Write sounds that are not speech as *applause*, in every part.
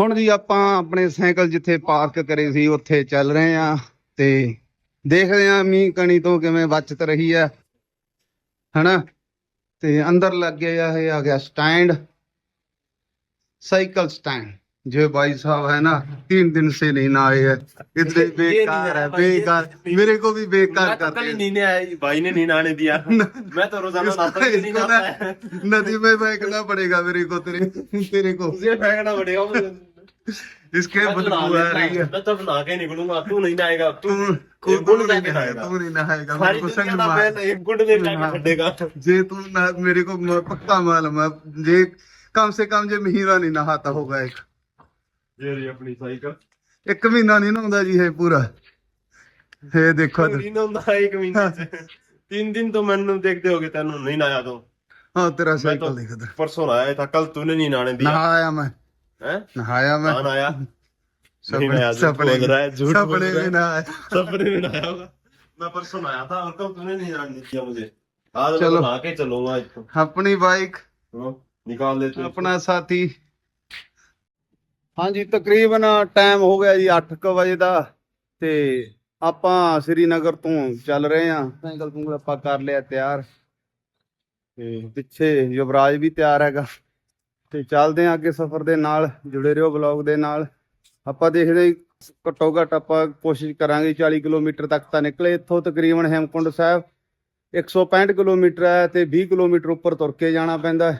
ਹੁਣ ਜੀ ਆਪਾਂ ਆਪਣੇ ਸਾਈਕਲ ਜਿੱਥੇ ਪਾਰਕ ਕਰੇ ਸੀ, ਉੱਥੇ ਚੱਲ ਰਹੇ ਆ ਤੇ ਦੇਖਦੇ ਆ ਮੀਂਹ ਕਣੀ ਤੋਂ ਕਿਵੇਂ ਬਚਤ ਰਹੀ ਹੈ। ਹਨਾ? ਤੇ ਅੰਦਰ ਲੱਗ ਗਿਆ ਇਹ ਆ ਗਿਆ ਸਟੈਂਡ, ਸਾਈਕਲ ਸਟੈਂਡ। जो भाई साहब है ना तीन दिन से नहीं ना आए हैं इतने बेकार है बेकार मेरे को भी बेकार मैं तो करते कल ही हैं नींद आया भाई ने नींद आने दिया मैं तो रोजाना नहाता हूँ, नींद इसको आता ना है नदी में फेंकना पड़ेगा मेरे को तेरे तेरे को तुझे फेंकना पड़ेगा मुझे इसके मैं तो नहा बदबू आ लेता रही है मैं तो नहा के निकलूंगा तू नहीं नहाएगा तू तू तू तू गुड़ नहीं लेके नहाएगा नहाएगा तू नहीं नहाएगा मेरे सारी को दुनिया संग का मार मैं एक गुड़ ले जाके छड़ेगा जे तू ना मेरे को म- पक्का मालूम है जे कम से कम जे महीना नहीं नहाता होगा एक ये रही अपनी साइकिल ਇੱਕ ਮਹੀਨਾ ਨਹੀਂ ਨਹਾਉਂਦਾ ਜੀ ਇਹ ਪੂਰਾ ਇਹ ਦੇਖੋ ਇੱਧਰ। नींद ਹੁੰਦਾ ਇੱਕ ਮਹੀਨੇ ਚ तीन दिन तो ਮੈਨੂੰ ਦੇਖਦੇ ਹੋਗੇ ਤੈਨੂੰ ਨਹੀਂ ਨਹਾਇਆ ਤੂੰ ਹਾਂ ਤੇਰਾ मैं ਸਾਈਕਲ तो ਦੇਖ ਇੱਧਰ परसों नहाया था कल तूने नहीं नहाने दिया ਨਹਾਇਆ ਮੈਂ हैं ਨਹਾਇਆ ਮੈਂ कहाँ नहाया नहीं सपने नहाया झूठ बोल रहा है झूठ बोल सपने रहा में है नहाया सपने में नहाया होगा मैं परसों नहाया था और कल तूने नहीं नहाने दिया मुझे आज चलो। मैं नहा के चलूंगा इसको ਆਪਣੀ ਬਾਈਕ हाँ, निकाल दे तू इसको। ਹਾਂਜੀ, ਤਕਰੀਬਨ ਟਾਈਮ ਹੋ ਗਿਆ ਜੀ 8:00 ਵਜੇ ਦਾ ਤੇ ਆਪਾਂ ਸ੍ਰੀਨਗਰ ਤੋਂ ਚੱਲ ਰਹੇ ਹਾਂ। ਸਾਈਕਲ ਤੋਂ ਆਪਾਂ ਕਰ ਲਿਆ ਤਿਆਰ। ਤੇ ਪਿੱਛੇ ਯੁਵਰਾਜ ਵੀ ਤਿਆਰ ਹੈਗਾ। ਤੇ ਚੱਲਦੇ ਹਾਂ ਅੱਗੇ ਸਫ਼ਰ ਦੇ ਨਾਲ, ਜੁੜੇ ਰਹੋ ਬਲੌਗ ਦੇ ਨਾਲ। ਆਪਾਂ ਦੇਖਦੇ ਘੱਟੋ ਘੱਟ ਆਪਾਂ ਕੋਸ਼ਿਸ਼ ਕਰਾਂਗੇ 40 ਕਿਲੋਮੀਟਰ ਤੱਕ ਤਾਂ ਨਿਕਲੇ। ਇੱਥੋਂ ਤਕਰੀਬਨ ਹੈਮਕੁੰਡ ਸਾਹਿਬ 165 ਕਿਲੋਮੀਟਰ ਹੈ ਤੇ 20 ਕਿਲੋਮੀਟਰ ਉੱਪਰ ਤੁਰ ਕੇ ਜਾਣਾ ਪੈਂਦਾ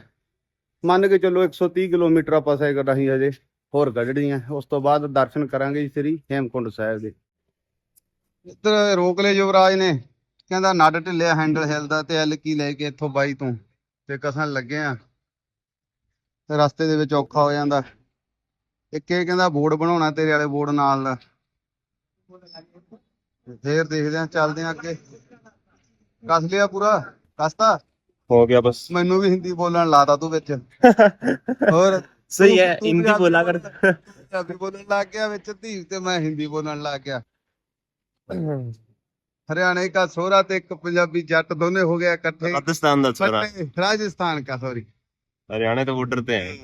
ਮੰਨ ਕੇ ਚੱਲੋ 130 ਕਿਲੋਮੀਟਰ ਆਪਾਂ ਸਾਈਕਲ ਰਾਹੀਂ ਹਜੇ। ਹੋਰ ਗੱਡੜੀਆਂ। ਉਸ ਤੋਂ ਬਾਅਦ ਦਰਸ਼ਨ ਕਰਾਂਗੇ ਜੀ ਸ੍ਰੀ ਹੇਮਕੁੰਡ ਸਾਹਿਬ ਦੇ। ਇੱਧਰ ਰੋਕ ਲੈ ਨੇ। ਕਹਿੰਦਾ ਨੱਡ ਢਿੱਲਿਆ ਹੈਂਡਲ ਹਿਲਦਾ ਤੇ ਐਲ ਕੀ ਲੈ ਕੇ ਇੱਥੋਂ ਬਾਈ ਤੋਂ। ਤੇ ਕਸਾਂ ਲੱਗੇ ਆ ਤੇ ਰਸਤੇ ਦੇ ਵਿੱਚ ਔਖਾ ਹੋ ਜਾਂਦਾ। ਇੱਕ ਇਹ ਕਹਿੰਦਾ ਬੋਰਡ ਬਣਾਉਣਾ ਤੇਰੇ ਵਾਲੇ ਬੋਰਡ ਨਾਲ। ਦਾ ਫੇਰ ਦੇਖਦੇ ਆ ਚੱਲਦੇ ਆ ਅੱਗੇ। ਕਸ ਲਿਆ ਪੂਰਾ। ਕਸਤਾ? ਹੋ ਗਿਆ ਬਸ। ਮੈਨੂੰ ਵੀ ਹਿੰਦੀ ਬੋਲਣ ਲਾਤਾ ਤੂੰ ਵਿੱਚ। *laughs* ਹੋਰ? ਸਹੀ ਹੈ ਹਿੰਦੀ ਬੋਲਾ ਕਰ ਪੰਜਾਬੀ ਬੋਲਣ ਲੱਗ ਗਿਆ ਵਿੱਚ ਧੀ ਤੇ ਮੈਂ ਹਿੰਦੀ ਬੋਲਣ ਲੱਗ ਗਿਆ। ਹਰਿਆਣੇ ਦਾ ਸੋਹਰਾ ਤੇ ਇੱਕ ਪੰਜਾਬੀ ਜੱਟ ਦੋਨੇ ਹੋ ਗਏ ਇਕੱਠੇ। ਰਾਜਸਥਾਨ ਦਾ ਸੋਹਰਾ। ਰਾਜਸਥਾਨ ਦਾ ਸੋਰੀ ਹਰਿਆਣੇ ਤੋਂ ਬਾਰਡਰ ਤੇ ਹੈ।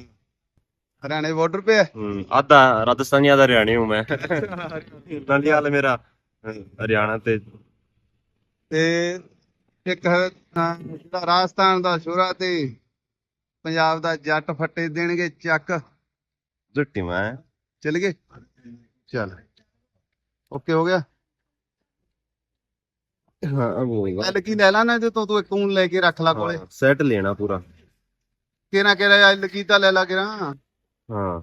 ਹਰਿਆਣੇ ਬਾਰਡਰ ਪੇ ਹੈ? ਆਧਾ ਰਾਜਸਥਾਨੀ ਆਧਾ ਹਰਿਆਣੇ ਹੂੰ ਮੈਂ। ਇਦਾਂ ਦੀ ਹਾਲ ਮੇਰਾ। ਹਰਿਆਣਾ ਤੇ। ਤੇ ਇੱਕ ਜਿਹੜਾ ਰਾਜਸਥਾਨ ਦਾ ਸ਼ੋਰਾ ਤੇ ਪੰਜਾਬ ਦਾ ਜੱਟ ਫੱਟੇ ਦੇਣਗੇ ਚੱਕ। ਜੁੱਟੀ ਮੈਂ। ਚੱਲ ਗਏ? ਚੱਲ। ਓਕੇ ਹੋ ਗਿਆ? ਹਾਂ ਬੋਲੇਗਾ ਐਲ ਕੀ ਲੈ ਲੈਣਾ ਤੇ ਤੂੰ ਤੂੰ ਇੱਕ ਊਂ ਲੈ ਕੇ ਰੱਖ ਲੈ ਕੋਲੇ। ਸੈੱਟ ਲੈਣਾ ਪੂਰਾ। ਕਿਹਨਾ ਕਿਹੜਾ ਐਲ ਕੀ ਤਾਂ ਲੈ ਲਾ ਹਾਂ।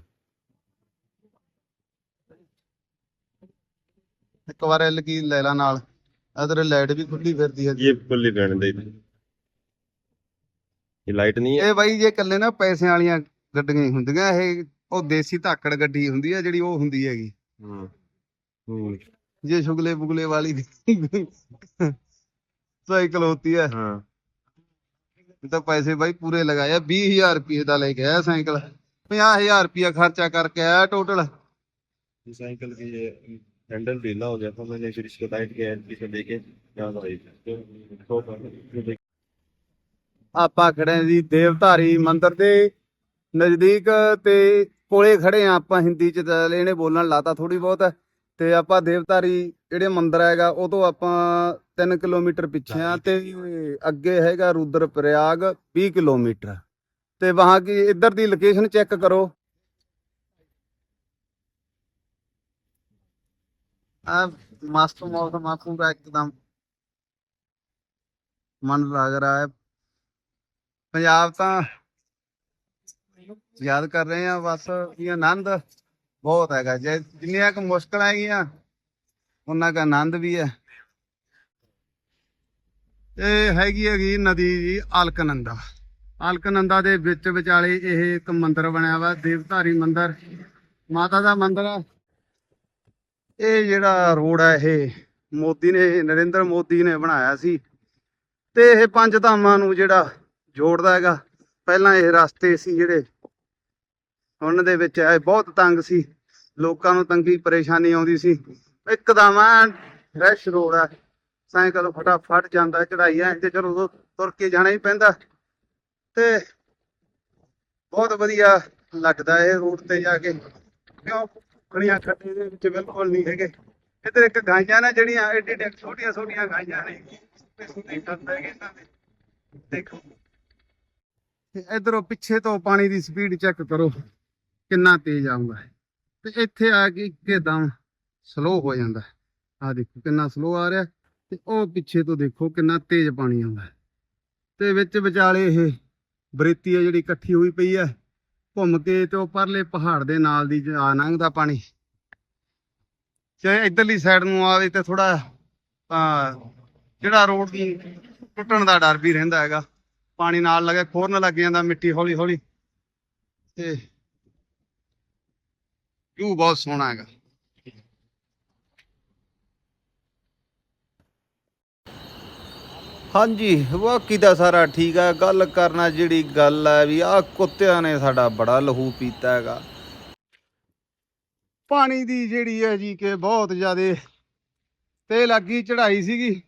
ਇੱਕ ਵਾਰ ਐਲ ਕੀ ਲੈ ਲਾ ਨਾਲ। ਅਦਰ ਲਾਈਟ ਵੀ ਖੁੱਲੀ ਫਿਰਦੀ ਹੈ ਇਹ ਖੁੱਲੀ ਰਹਿਣ ਦੇ। ये लाइट नहीं है ਇਹ ਬਾਈ ਜੇ ਇਕੱਲੇ ਨਾ ਪੈਸਿਆਂ ਵਾਲੀਆਂ ਗੱਡੀਆਂ ਹੀ ਹੁੰਦੀਆਂ ਇਹ ਉਹ ਦੇਸੀ ਧਾਕੜ ਗੱਡੀ ਹੁੰਦੀ ਹੈ ਜਿਹੜੀ ਉਹ ਹੁੰਦੀ ਹੈਗੀ हम्म, हम्म, ਜੇ ਸ਼ੁਗਲੇ ਬੁਗਲੇ ਵਾਲੀ ਸਾਈਕਲ ਹੁੰਦੀ ਹੈ हाँ ਤਾਂ ਪੈਸੇ ਬਾਈ ਪੂਰੇ ਲਗਾਇਆ 20000 ਰੁਪਏ ਦਾ ਲੈ ਕੇ ਆਇਆ ਸਾਈਕਲ 50000 ਰੁਪਏ ਖਰਚਾ ਕਰਕੇ ਆਇਆ ਟੋਟਲ ये साइकिल की ये हैंडल ढीला हो गया था मैंने फिर इसको टाइट किया पीछे लेके यहाँ तो आई ਆਪਾਂ ਖੜੇ ਜੀ ਦੇਵਧਾਰੀ ਮੰਦਿਰ ਦੇ ਨਜ਼ਦੀਕ ਤੇ ਕੋਲੇ ਖੜੇ ਆ ਆਪਾਂ ਹਿੰਦੀ ਚ ਇਹਨੇ ਬੋਲਣ ਲਾਤਾ ਥੋੜੀ ਬਹੁਤ ਤੇ ਆਪਾਂ ਦੇਵਧਾਰੀ ਜਿਹੜੇ ਮੰਦਿਰ ਹੈਗਾ ਉਹ ਤੋਂ ਆਪਾਂ 3 ਕਿਲੋਮੀਟਰ ਪਿੱਛੇ ਆ ਤੇ ਅੱਗੇ ਹੈਗਾ ਰੁਦਰ ਪ੍ਰਯਾਗ 20 ਕਿਲੋਮੀਟਰ ਤੇ ਵਹਾਂ ਕੀ ਇੱਧਰ ਦੀ ਲੋਕੇਸ਼ਨ ਚੈੱਕ ਕਰੋ। ਆ ਮਸਤ ਮੌਸਮ ਆ ਪੂਰਾ ਇੱਕਦਮ ਮਨ ਲੱਗ ਰਿਹਾ ਹੈ। ਪੰਜਾਬ ਤਾਂ ਯਾਦ ਕਰ ਰਹੇ ਆ ਬਸ ਇਹ ਆਨੰਦ ਬਹੁਤ ਹੈਗਾ। ਜੇ ਜਿੰਨੀਆਂ ਕੁ ਮੁਸ਼ਕਲਾਂ ਹੈਗੀਆਂ, ਉਹਨਾਂ ਦਾ ਆਨੰਦ ਵੀ ਹੈ। ਇਹ ਹੈਗੀ ਹੈਗੀ ਨਦੀ ਜੀ ਅਲਕਨੰਦਾ। ਅਲਕਨੰਦਾ ਦੇ ਵਿੱਚ ਵਿਚਾਲੇ ਇਹ ਇੱਕ ਮੰਦਿਰ ਬਣਿਆ ਵਾ, ਦੇਵਧਾਰੀ ਮੰਦਿਰ। ਮਾਤਾ ਦਾ ਮੰਦਿਰ ਆ। ਇਹ ਜਿਹੜਾ ਰੋਡ ਹੈ ਇਹ ਮੋਦੀ ਨੇ, ਨਰਿੰਦਰ ਮੋਦੀ ਨੇ ਬਣਾਇਆ ਸੀ। ਤੇ ਇਹ ਪੰਜ ਧਾਮਾਂ ਨੂੰ ਜਿਹੜਾ ਜੋੜਦਾ ਹੈਗਾ। ਪਹਿਲਾਂ ਇਹ ਰਸਤੇ ਸੀ ਜਿਹੜੇ ਉਹਨਾਂ ਦੇ ਵਿੱਚ ਇਹ ਬਹੁਤ ਤੰਗ ਸੀ। ਲੋਕਾਂ ਨੂੰ ਤੰਗੀ ਪਰੇਸ਼ਾਨੀ ਆਉਂਦੀ ਸੀ। ਇੱਕਦਮ ਐਨ ਰੋਡ ਹੈ ਸਾਈਕਲ ਫਟਾਫਟ ਜਾਂਦਾ, ਚੜਾਈਆਂ ਤੇ ਚਲੋ ਤੁਰ ਕੇ ਜਾਣਾ ਹੀ ਪੈਂਦਾ। ਤੇ ਬਹੁਤ ਵਧੀਆ ਲੱਗਦਾ ਇਹ ਰੋਡ ਤੇ ਜਾ ਕੇ। ਕਿਉਂ? ਖੜੀਆਂ ਖੱਡੇ ਦੇ ਵਿੱਚ ਬਿਲਕੁਲ ਨਹੀਂ ਹੈਗੇ। ਇੱਧਰ ਇੱਕ ਗਾਈਆਂ ਨੇ ਜਿਹੜੀਆਂ ਐਡੀ ਐਡੀ ਛੋਟੀਆਂ ਛੋਟੀਆਂ ਗਾਈਆਂ ਨੇ। ਤੇ ਸੁਣੀ ਕਰਦਾ ਹੈਗੇ ਇਹਨਾਂ ਦੇ। ਦੇਖੋ। ਤੇ ਇਧਰੋਂ ਪਿੱਛੇ ਤੋਂ ਪਾਣੀ ਦੀ ਸਪੀਡ ਚੈੱਕ ਕਰੋ ਕਿੰਨਾ ਤੇਜ਼ ਆਉਂਦਾ ਹੈ। ਤੇ ਇੱਥੇ ਆ ਕੇ ਇੱਕਦਮ ਸਲੋ ਹੋ ਜਾਂਦਾ ਆ ਦੇਖੋ ਕਿੰਨਾ ਸਲੋ ਆ ਰਿਹਾ ਤੇ ਉਹ ਪਿੱਛੇ ਤੋਂ ਦੇਖੋ ਕਿੰਨਾ ਤੇਜ਼ ਪਾਣੀ ਆਉਂਦਾ ਹੈ। ਤੇ ਵਿੱਚ ਵਿਚਾਲੇ ਇਹ ਬਰੇਤੀ ਹੈ ਜਿਹੜੀ ਇਕੱਠੀ ਹੋਈ ਪਈ ਹੈ। ਘੁੰਮ ਕੇ ਤੇ ਉਹ ਪਰਲੇ ਪਹਾੜ ਦੇ ਨਾਲ ਦੀ ਆ ਲੰਘਦਾ ਪਾਣੀ। ਜੇ ਇਧਰਲੀ ਸਾਈਡ ਨੂੰ ਆਵੇ ਤੇ ਥੋੜਾ ਜਿਹੜਾ ਰੋਡ ਦੀ ਟੁੱਟਣ ਦਾ ਡਰ ਵੀ ਰਹਿੰਦਾ ਹੈਗਾ। ਪਾਣੀ ਨਾਲ ਲੱਗੇ ਖੋਰਨ ਲੱਗ ਜਾਂਦਾ ਮਿੱਟੀ ਹੌਲੀ ਹੌਲੀ। ਤੇ ਵਿਊ ਬਹੁਤ ਸੋਹਣਾ ਹੈਗਾ। ਹਾਂਜੀ ਬਾਕੀ ਦਾ ਸਾਰਾ ਠੀਕ ਹੈ ਗੱਲ ਕਰਨਾ ਜਿਹੜੀ ਗੱਲ ਹੈ ਵੀ ਆਹ ਕੁੱਤਿਆਂ ਨੇ ਸਾਡਾ ਬੜਾ ਲਹੂ ਪੀਤਾ ਹੈਗਾ। ਪਾਣੀ ਦੀ ਜਿਹੜੀ ਹੈ ਜੀ ਕਿ ਬਹੁਤ ਜ਼ਿਆਦੇ ਤੇ ਲੱਗੀ ਚੜਾਈ ਸੀਗੀ।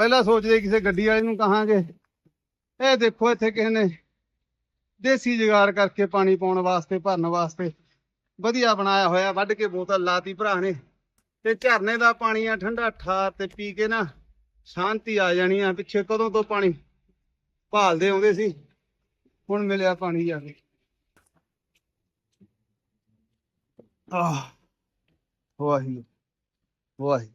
ਪਹਿਲਾਂ ਸੋਚਦੇ ਕਿਸੇ ਗੱਡੀ ਵਾਲੇ ਨੂੰ ਕਹਾਂਗੇ। ਇਹ ਦੇਖੋ ਇੱਥੇ ਕਿਸੇ ਨੇ ਦੇਸੀ ਜੁਗਾੜ ਕਰਕੇ ਪਾਣੀ ਪਾਉਣ ਵਾਸਤੇ, ਭਰਨ ਵਾਸਤੇ ਵਧੀਆ ਬਣਾਇਆ ਹੋਇਆ, ਵੱਢ ਕੇ ਬੋਤਲ ਲਾਤੀ ਭਰਾ ਨੇ। ਤੇ ਝਰਨੇ ਦਾ ਪਾਣੀ ਆ, ਠੰਡਾ ਠਾਰ ਤੇ ਪੀ ਕੇ ਨਾ ਸ਼ਾਂਤੀ ਆ ਜਾਣੀ ਆ, ਪਿੱਛੇ ਕਦੋਂ ਤੋਂ ਪਾਣੀ ਭਾਲਦੇ ਆਉਂਦੇ ਸੀ, ਹੁਣ ਮਿਲਿਆ ਪਾਣੀ ਜਾ ਕੇ। ਆਹ ਵਾਹੀ ਵਾਹੀ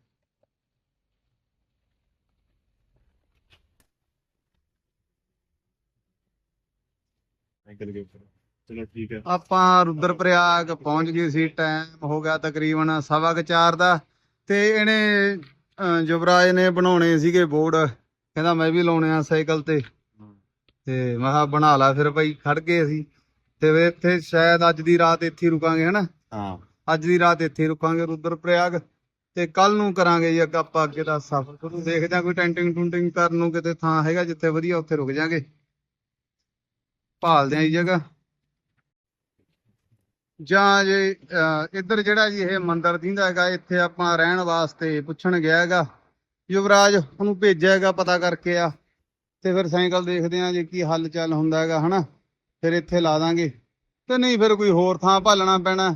ਆਪਾਂ ਰੁਦਰ ਪ੍ਰਯਾਗ ਪਹੁੰਚ ਗਏ ਸੀ ਟਾਈਮ ਹੋ ਗਿਆ ਤਕਰੀਬਨ ਸਵਾ ਦਾ। ਤੇ ਇਹਨੇ ਅਹ, ਨੇ ਬਣਾਉਣੇ ਸੀਗੇ ਬੋਰਡ। ਕਹਿੰਦਾ ਮੈਂ ਵੀ ਲਾਉਣੇ ਆ ਸਾਈਕਲ ਤੇ। ਤੇ ਮੈਂ ਬਣਾ ਲਾ ਫਿਰ ਭਾਈ ਖੜ ਗਏ ਅਸੀਂ। ਤੇ ਫਿਰ ਇੱਥੇ ਸ਼ਾਇਦ ਅੱਜ ਦੀ ਰਾਤ ਇੱਥੇ ਹੀ ਰੁਕਾਂਗੇ ਹਨਾ? ਹਾਂ। ਅੱਜ ਦੀ ਰਾਤ ਇੱਥੇ ਹੀ ਰੁਕਾਂਗੇ ਰੁਦਰਪ੍ਰਯਾਗ। ਤੇ ਕੱਲ ਨੂੰ ਕਰਾਂਗੇ ਜੀ ਅੱਗਾ ਆਪਾਂ ਅੱਗੇ ਦਾ ਸਫ਼ਰ। ਤੁਹਾਨੂੰ ਦੇਖਦੇ ਹਾਂ ਕੋਈ ਟੈਂਟਿੰਗ ਟੁੰਟਿੰਗ ਕਰਨ ਨੂੰ ਕਿਤੇ ਥਾਂ ਹੈਗਾ ਜਿੱਥੇ ਵਧੀਆ ਉੱਥੇ ਰੁਕ ਜਾਾਂਗੇ। ਭਾਲਦੇ ਆਂ ਜੀ ਜਗ੍ਹਾ। ਜਾਂ ਜੇ ਅਹ, ਇੱਧਰ ਜਿਹੜਾ ਜੀ ਇਹ ਮੰਦਿਰ ਦਿੰਦਾ ਹੈਗਾ ਇੱਥੇ ਆਪਾਂ ਰਹਿਣ ਵਾਸਤੇ ਪੁੱਛਣ ਗਿਆ ਹੈਗਾ। ਯੁਵਰਾਜ ਉਹਨੂੰ ਭੇਜਿਆ ਹੈਗਾ ਪਤਾ ਕਰਕੇ ਆ। ਤੇ ਫਿਰ ਸਾਈਕਲ ਦੇਖਦੇ ਆਂ ਜੇ ਕੀ ਹੱਲ ਚੱਲ ਹੁੰਦਾ ਹੈਗਾ ਹਨਾ? ਫਿਰ ਇੱਥੇ ਲਾ ਦਾਂਗੇ। ਤੇ ਨਹੀਂ ਫਿਰ ਕੋਈ ਹੋਰ ਥਾਂ ਭਾਲਣਾ ਪੈਣਾ।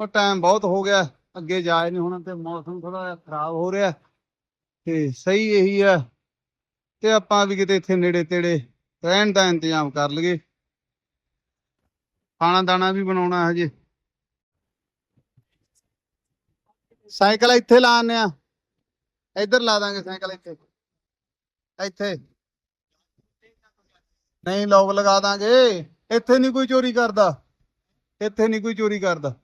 ਉਹ ਟਾਈਮ ਬਹੁਤ ਹੋ ਗਿਆ। ਅੱਗੇ ਜਾਏ ਨਹੀਂ ਹੋਣਾ ਤੇ ਮੌਸਮ ਥੋੜਾ ਜਿਹਾ ਖਰਾਬ ਹੋ ਰਿਹਾ। ਤੇ ਸਹੀ ਇਹੀ ਆ। ਤੇ ਆਪਾਂ ਵੀ ਕਿਤੇ ਇੱਥੇ ਨੇੜੇ ਤੇੜੇ ਰਹਿਣ ਦਾ ਇੰਤਜ਼ਾਮ ਕਰ ਲਈਏ। ਖਾਣਾ ਦਾਣਾ ਵੀ ਬਣਾਉਣਾ ਹਜੇ। ਸਾਈਕਲ ਇੱਥੇ ਲਾਣੇ ਆ ਇੱਧਰ ਲਾ ਦਾਂਗੇ ਸਾਈਕਲ ਇੱਥੇ। ਇੱਥੇ। ਨਹੀਂ, ਲੋਕ ਲਗਾ ਦਾਂਗੇ। ਇੱਥੇ ਨਹੀਂ ਕੋਈ ਚੋਰੀ ਕਰਦਾ। ਇੱਥੇ ਨਹੀਂ ਕੋਈ ਚੋਰੀ ਕਰਦਾ।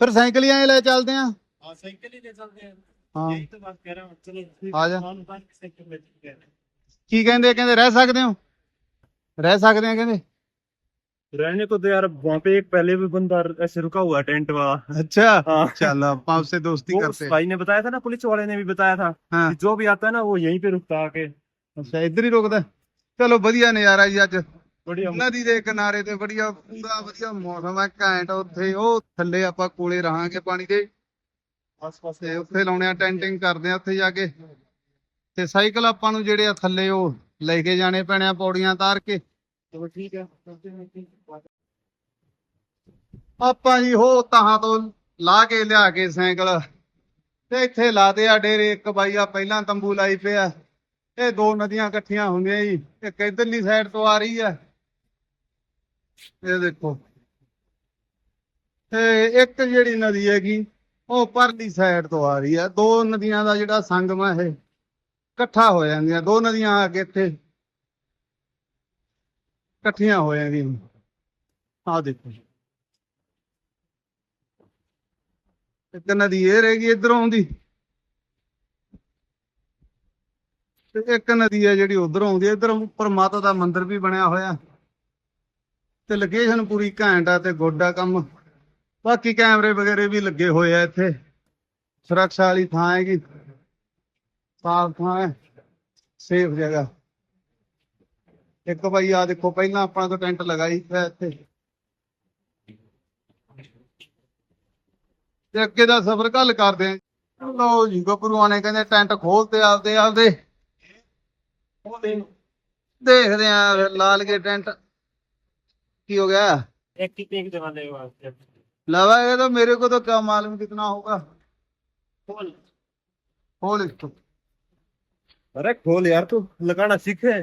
ਫਿਰ ਸਾਈਕਲ ਹੀ ਲੈ ਚੱਲਦੇ ਆ ਹਾਂ, ਸਾਈਕਲ ਹੀ ਲੈ ਚੱਲਦੇ ਆ ਹਾਂ यही तो बात कह रहा हूँ चलो फिर आ जा। सामान उतार के साइकिल में ठीक है ਕੀ ਕਹਿੰਦੇ ਕਹਿੰਦੇ ਰਹਿ ਸਕਦੇ ਹੋ ਰਹਿ ਸਕਦੇ ਆ ਕਹਿੰਦੇ रहने को तो यार वहाँ पे एक पहले भी बंदा ऐसे रुका हुआ है टेंट वाला ਅੱਛਾ हाँ ਚੱਲ ਆਪਾਂ ਉਸੇ ਦੋਸਤੀ वो उस करते भाई ने बताया था ना पुलिस वाले ने भी बताया था हाँ। कि जो भी आता है ना वो यहीं पे रुकता आके ਅੱਛਾ ਇੱਧਰ ਹੀ ਰੁਕਦਾ ਚਲੋ ਵਧੀਆ ਨਜ਼ਾਰਾ ਜੀ ਅੱਜ बढ़िया ਨਦੀ ਦੇ ਕਿਨਾਰੇ ਤੇ ਵਧੀਆ ਪੂਰਾ ਵਧੀਆ ਮੌਸਮ ਹੈ ਘੈਂਟ ਉੱਥੇ ਉਹ ਥੱਲੇ ਆਪਾਂ ਕੋਲੇ ਰਹਾਂਗੇ ਪਾਣੀ ਦੇ आस पास ਤੇ ਉੱਥੇ ਲਾਉਣੇ ਆ ਟੈਂਟਿੰਗ ਕਰਦੇ ਆ ਉੱਥੇ ਜਾ ਕੇ। ਤੇ ਸਾਈਕਲ ਆਪਾਂ ਨੂੰ ਜਿਹੜੇ ਆ ਥੱਲੇ ਉਹ ਲੈ ਕੇ ਜਾਣੇ ਪੈਣੇ ਆ ਪੌੜੀਆਂ ਤਾਰ ਕੇ। ਆਪਾਂ ਜੀ ਹੋ ਤਾਹਾਂ ਤੋਂ ਲਾ ਕੇ ਲਿਆ ਕੇ ਸਾਈਕਲ। ਤੇ ਇੱਥੇ ਲਾਦੇ ਆ ਡੇਰੇ ਇੱਕ ਬਾਈ ਆ ਪਹਿਲਾਂ ਤੰਬੂ ਲਾਈ ਪਿਆ। ਇਹ ਦੋ ਨਦੀਆਂ ਇਕੱਠੀਆਂ ਹੁੰਦੀਆਂ ਜੀ ਇੱਕ ਇਧਰਲੀ ਸਾਈਡ ਤੋਂ ਆ ਰਹੀ ਆ। ਇਹ ਦੇਖੋ। ਤੇ ਇੱਕ ਜਿਹੜੀ ਨਦੀ ਹੈਗੀ ਉਹ ਪਰਲੀ ਸਾਈਡ ਤੋਂ ਆ ਰਹੀ ਆ। ਦੋ ਨਦੀਆਂ ਦਾ ਜਿਹੜਾ ਸੰਗਮ ਆ ਇਹ ਇਕੱਠਾ ਹੋ ਜਾਂਦੀਆਂ। ਦੋ ਨਦੀਆਂ ਆ ਕੇ ਇੱਥੇ ਇਕੱਠੀਆਂ ਹੋ ਜਾਂਦੀਆਂ। ਆਹ ਦੇਖੋ ਇੱਕ ਨਦੀ ਇਹ ਰਹਿ ਗਈ ਇਧਰੋਂ ਆਉਂਦੀ ਤੇ ਇੱਕ ਨਦੀ ਹੈ ਜਿਹੜੀ ਉਧਰੋਂ ਆਉਂਦੀ ਇਧਰ ਉੱਪਰ ਮਾਤਾ ਦਾ ਮੰਦਿਰ ਵੀ ਬਣਿਆ ਹੋਇਆ। ਤੇ ਲੋਕੇਸ਼ਨ ਪੂਰੀ ਘੈਂਟ ਆ ਤੇ ਗੋਡਾ ਕੰਮ। ਬਾਕੀ ਕੈਮਰੇ ਵਗੈਰੇ ਵੀ ਲੱਗੇ ਹੋਏ ਆ ਇੱਥੇ। ਸੁਰੱਖਿਆ ਵਾਲੀ ਥਾਂ ਹੈਗੀ। ਸਾਫ਼ ਥਾਂ ਹੈ। ਸੇਫ ਜਗ੍ਹਾ। ਇੱਕ ਭਾਈ ਆ ਦੇਖੋ, ਪਹਿਲਾਂ ਆਪਾਂ ਤਾਂ ਟੈਂਟ ਲਗਾਈ ਸੀ ਇੱਥੇ। ਤੇ ਅੱਗੇ ਦਾ ਸਫ਼ਰ ਕੱਲ ਕਰਦੇ ਆ। ਲੋ ਜੀ ਗੱਭਰੂਆਂ ਨੇ ਕਹਿੰਦੇ ਟੈਂਟ ਖੋਲ ਤੇ ਆਪਦੇ ਆਪਦੇ। ਦੇਖਦੇ ਆ ਲਾਲ ਕੇ ਟੈਂਟ। ਕੀ ਹੋ ਗਿਆ? ਇੱਕ ਟੇਕ ਦਿਵਾਲੇ ਵਾਸਤੇ देगा लगा है तो मेरे को तो क्या मालूम कितना होगा खोल खोल इसको अरे खोल यार तू लगाना सीखे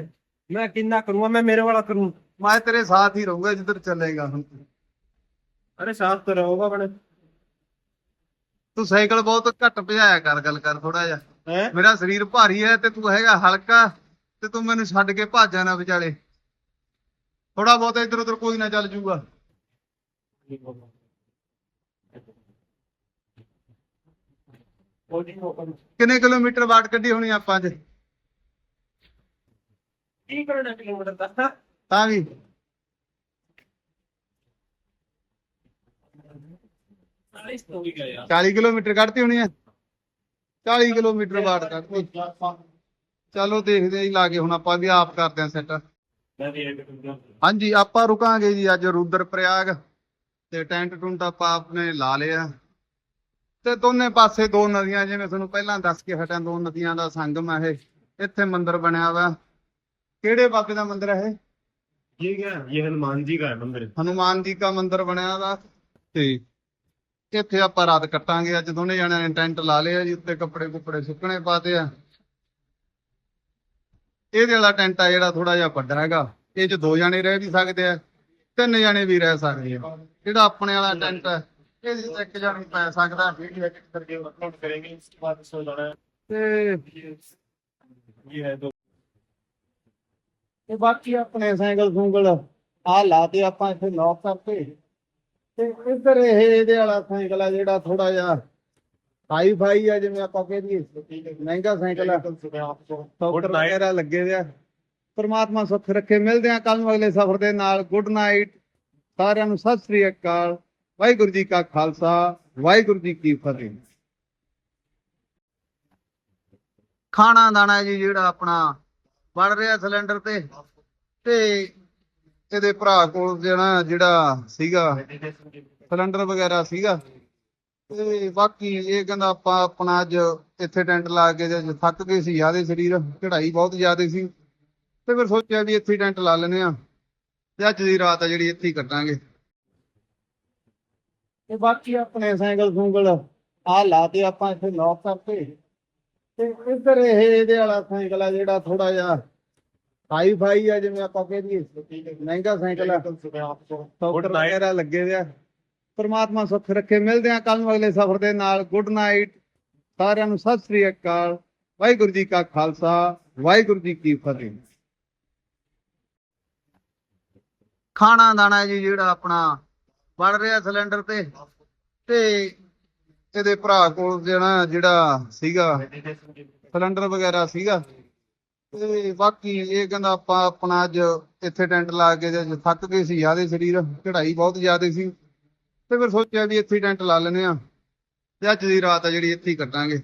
मैं कितना करूंगा मैं मेरे वाला करूं मैं तेरे साथ ही रहूंगा जिधर चलेगा अरे साथ तो रहोगा बड़े ਤੂੰ ਸਾਈਕਲ ਬਹੁਤ ਘੱਟ ਭਜਾਇਆ ਕਰ ਗੱਲ ਕਰ ਥੋੜਾ ਜਿਹਾ हैं ਮੇਰਾ ਸਰੀਰ ਭਾਰੀ ਹੈ ਤੇ ਤੂੰ ਹੈਗਾ ਹਲਕਾ ਤੇ ਤੂੰ ਮੈਨੂੰ ਛੱਡ ਕੇ ਭੱਜ ਜਾਣਾ ਵਿਚਾਲੇ ਥੋੜਾ ਬਹੁਤ ਇੱਧਰ ਉੱਧਰ ਕੋਈ ਨਾ ਚੱਲ ਜੂਗਾ ਕਿੰਨੇ ਕਿਲੋਮੀਟਰ ਵਾਟ ਕੱਢੀ ਹੋਣੀ ਆਪਾਂ ਅੱਜ? 30 ਕਿਲੋਮੀਟਰ ਦਾ ਤਾਂ ਵੀ। ਚਾਲੀ ਕਿਲੋਮੀਟਰ ਕੱਢਤੀ ਹੋਣੀ ਹੈ 40 ਕਿਲੋਮੀਟਰ ਵਾਟ ਕੱਢਤੀ। ਚਲੋ ਦੇਖਦੇ ਜੀ ਲਾ ਕੇ ਹੁਣ ਆਪਾਂ ਵੀ ਆਪ ਕਰਦੇ ਆ ਸੈਟ ਹਾਂਜੀ ਆਪਾਂ ਰੁਕਾਂਗੇ ਜੀ ਅੱਜ ਰੁਦਰ ਪ੍ਰਯਾਗ ਤੇ ਟੈਂਟ ਟੁੰਟ ਆਪਾਂ ਆਪਨੇ ਲਾ ਲਿਆ ਤੇ ਦੋਨੇ ਪਾਸੇ ਦੋ ਨਦੀਆਂ ਜਿਵੇਂ ਤੁਹਾਨੂੰ ਪਹਿਲਾਂ ਦੱਸ ਕੇ ਹਟਾਂ ਦੋ ਨਦੀਆਂ ਦਾ ਸੰਗਮ ਹੈ ਇਹ। ਇੱਥੇ ਮੰਦਿਰ ਬਣਿਆ ਵਾ। ਕਿਹੜੇ ਬਾਬੇ ਦਾ ਮੰਦਿਰ ਹੈ ਇਹ? ਹਨੂਮਾਨ ਜੀ ਦਾ ਮੰਦਿਰ। ਹਨੂਮਾਨ ਜੀ ਦਾ ਮੰਦਿਰ ਬਣਿਆ ਵਾ। ਤੇ ਇੱਥੇ ਆਪਾਂ ਰਾਤ ਕੱਟਾਂਗੇ। ਅੱਜ ਦੋਨੇ ਜਣਿਆਂ ਨੇ ਟੈਂਟ ਲਾ ਲਿਆ ਜੀ ਉੱਤੇ ਕੱਪੜੇ ਕੁੱਪੜੇ ਸੁੱਕਣੇ ਪਾਤੇ ਆ। ਇਹਦੇ ਵਾਲਾ ਟੈਂਟ ਆ ਜਿਹੜਾ ਥੋੜਾ ਜਿਹਾ ਵੱਡਾ ਹੈਗਾ। ਇਹ ਚ ਦੋ ਜਣੇ ਰਹਿ ਵੀ ਸਕਦੇ ਆ ਤਿੰਨ ਜਣੇ ਵੀ ਰਹਿ ਸਕਦੇ ਆ। ਜਿਹੜਾ ਆਪਣੇ ਵਾਲਾ ਟੈਂਟ ਆ ਤੇ ਬਾਕੀ ਆਪਣੇ ਸਾਈਕਲ ਸੂੰਗਲ ਆ ਲਾਤੇ ਆਪਾਂ ਇੱਥੇ ਲੌਕ ਕਰਕੇ। ਤੇ ਇੱਧਰ ਇਹ ਇਹਦੇ ਵਾਲਾ ਸਾਈਕਲ ਆ ਜਿਹੜਾ ਥੋੜਾ ਜਿਹਾ ਹਾਈ ਫਾਈ ਆ ਜਿਵੇਂ ਆਪਾਂ ਕਹਿ ਦਈਏ। ਮਹਿੰਗਾ ਸਾਈਕਲ ਆ। ਗੁੱਡ ਨਾਈਟ ਲੱਗੇ ਵਿਆ ਪਰਮਾਤਮਾ ਸੁੱਖ ਰੱਖੇ। ਮਿਲਦੇ ਆ ਕੱਲ ਨੂੰ ਅਗਲੇ ਸਫ਼ਰ ਦੇ ਨਾਲ। ਗੁੱਡ ਨਾਈਟ ਸਾਰਿਆਂ ਨੂੰ ਸਤਿ ਸ੍ਰੀ ਅਕਾਲ। ਵਾਹਿਗੁਰੂ ਜੀ ਕਾ ਖਾਲਸਾ, ਵਾਹਿਗੁਰੂ ਜੀ ਕੀ ਫਤਿਹ। ਖਾਣਾ ਦਾਣਾ ਜੀ ਜਿਹੜਾ ਆਪਣਾ ਵੜ ਰਿਹਾ ਸਿਲੰਡਰ ਤੇ ਤੇ ਇਹਦੇ ਭਰਾ ਕੋਲ ਜਿਹੜਾ ਜਿਹੜਾ ਸੀਗਾ, ਸਿਲੰਡਰ ਵਗੈਰਾ ਸੀਗਾ, ਤੇ ਬਾਕੀ ਇਹ ਕਹਿੰਦਾ ਆਪਾਂ ਆਪਣਾ ਅੱਜ ਇੱਥੇ ਟੈਂਟ ਲਾ ਕੇ ਜੇ ਥੱਕ ਗਏ ਸੀ ਯਾਦੇ ਸਰੀਰ ਚੜਾਈ ਬਹੁਤ ਜ਼ਿਆਦੇ ਸੀ, ਤੇ ਫਿਰ ਸੋਚਿਆ ਵੀ ਇੱਥੇ ਟੈਂਟ ਲਾ ਲੈਨੇ ਆ ਤੇ ਅੱਜ ਦੀ ਰਾਤ ਆ ਜਿਹੜੀ ਇੱਥੇ ਹੀ ਕੱਟਾਂਗੇ ਤੇ ਬਾਕੀ ਆਪਣੇ ਸਾਈਕਲ ਸੂੰਗਲ ਆ ਲਾਤੇ ਆਪਾਂ ਇੱਥੇ ਲੌਕ ਕਰਕੇ। ਤੇ ਇੱਧਰ ਇਹ ਇਹਦੇ ਵਾਲਾ ਸਾਈਕਲ ਆ ਜਿਹੜਾ ਥੋੜਾ ਜਿਹਾ ਹਾਈ ਫਾਈ ਆ ਜਿਵੇਂ ਆਪਾਂ ਕਹਿ ਦਈਏ। ਮਹਿੰਗਾ ਸਾਈਕਲ ਆ। ਥੋੜਾ ਵਗੈਰਾ ਲੱਗੇ ਹੋਇਆ ਪਰਮਾਤਮਾ ਸੁੱਖ ਰੱਖੇ। ਮਿਲਦੇ ਆ ਕੱਲ ਨੂੰ ਅਗਲੇ ਸਫ਼ਰ ਦੇ ਨਾਲ। ਗੁੱਡ ਨਾਈਟ ਸਾਰਿਆਂ ਨੂੰ ਸਤਿ ਸ੍ਰੀ ਅਕਾਲ। ਵਾਹਿਗੁਰੂ ਜੀ ਕਾ ਖਾਲਸਾ। ਵਾਹਿਗੁਰੂ ਜੀ ਕੀ ਫਤਿਹ। ਖਾਣਾ ਦਾਣਾ ਜੀ ਜਿਹੜਾ ਆਪਣਾ ਬਣ ਰਿਹਾ ਸਿਲੰਡਰ ਤੇ। ਤੇ ਇਹਦੇ ਭਰਾ ਕੋਲ ਜਿਹੜਾ ਜਿਹੜਾ ਸੀਗਾ, ਸਿਲੰਡਰ ਵਗੈਰਾ ਸੀਗਾ। ਤੇ ਬਾਕੀ ਇਹ ਕਹਿੰਦਾ ਆਪਾਂ ਆਪਣਾ ਅੱਜ ਇੱਥੇ ਟੈਂਟ ਲਾ ਕੇ ਜੇ ਥੱਕ ਗਏ ਸੀ ਯਾਦੇ ਸਰੀਰ ਚੜਾਈ ਬਹੁਤ ਜ਼ਿਆਦਾ ਸੀ। ਤੇ ਫਿਰ ਸੋਚਿਆ ਵੀ ਇੱਥੇ ਟੈਂਟ ਲਾ ਲੈਨੇ ਆ ਤੇ ਅੱਜ ਦੀ ਰਾਤ ਆ ਜਿਹੜੀ ਇੱਥੇ ਹੀ ਕੱਟਾਂਗੇ